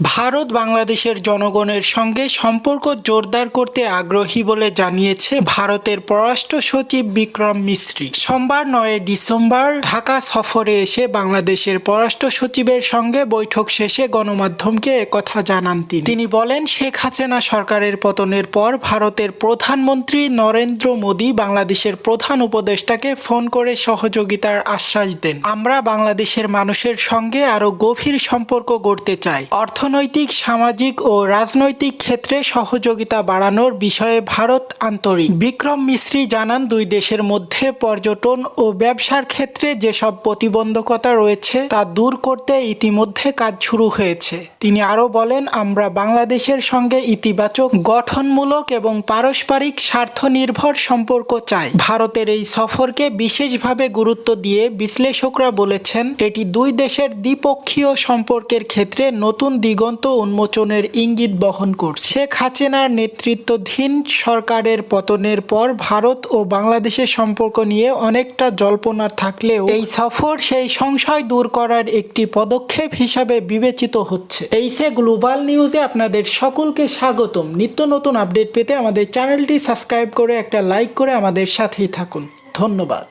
ভারত বাংলাদেশের জনগণের সঙ্গে সম্পর্ক জোরদার করতে আগ্রহী বলে জানিয়েছে ভারতের পররাষ্ট্র সচিব বিক্রম মিস্ত্রি। সোমবার নয় ডিসেম্বর ঢাকা সফরে এসে বাংলাদেশের পররাষ্ট্র সচিবের সঙ্গে বৈঠক শেষে গণমাধ্যমকে একথা জানান তিনি। তিনি বলেন, শেখ হাসিনা সরকারের পতনের পর ভারতের প্রধানমন্ত্রী নরেন্দ্র মোদী বাংলাদেশের প্রধান উপদেষ্টাকে ফোন করে সহযোগিতার আশ্বাস দেন। আমরা বাংলাদেশের মানুষের সঙ্গে আরও গভীর সম্পর্ক গড়তে চাই। অর্থনৈতিক, সামাজিক ও রাজনৈতিক ক্ষেত্রে সহযোগিতা বাড়ানোর বিষয়ে ভারত আন্তরিক। বিক্রম মিস্ত্রি জানান, দুই দেশের মধ্যে পর্যটন ও ব্যবসার ক্ষেত্রে যেসব প্রতিবন্ধকতা রয়েছে তা দূর করতে ইতিমধ্যে কাজ শুরু হয়েছে। তিনি আরও বলেন, আমরা বাংলাদেশের সঙ্গে ইতিবাচক, গঠনমূলক এবং পারস্পরিক স্বার্থ নির্ভর সম্পর্ক চাই। ভারতের এই সফরকে বিশেষভাবে গুরুত্ব দিয়ে বিশ্লেষকরা বলেছেন, এটি দুই দেশের দ্বিপক্ষীয় সম্পর্কের ক্ষেত্রে নতুন দিগন্ত উন্মোচনের ইঙ্গিত বহন করছে। শেখ হাসিনার নেতৃত্বাধীন সরকারের পতনের পর ভারত ও বাংলাদেশের সম্পর্ক নিয়ে অনেকটা জল্পনা থাকলেও এই সফর সেই সংশয় দূর করার একটি পদক্ষেপ হিসাবে বিবেচিত হচ্ছে। এই সে গ্লোবাল নিউজে আপনাদের সকলকে স্বাগতম। নিত্য নতুন আপডেট পেতে আমাদের চ্যানেলটি সাবস্ক্রাইব করে একটা লাইক করে আমাদের সাথেই থাকুন। ধন্যবাদ।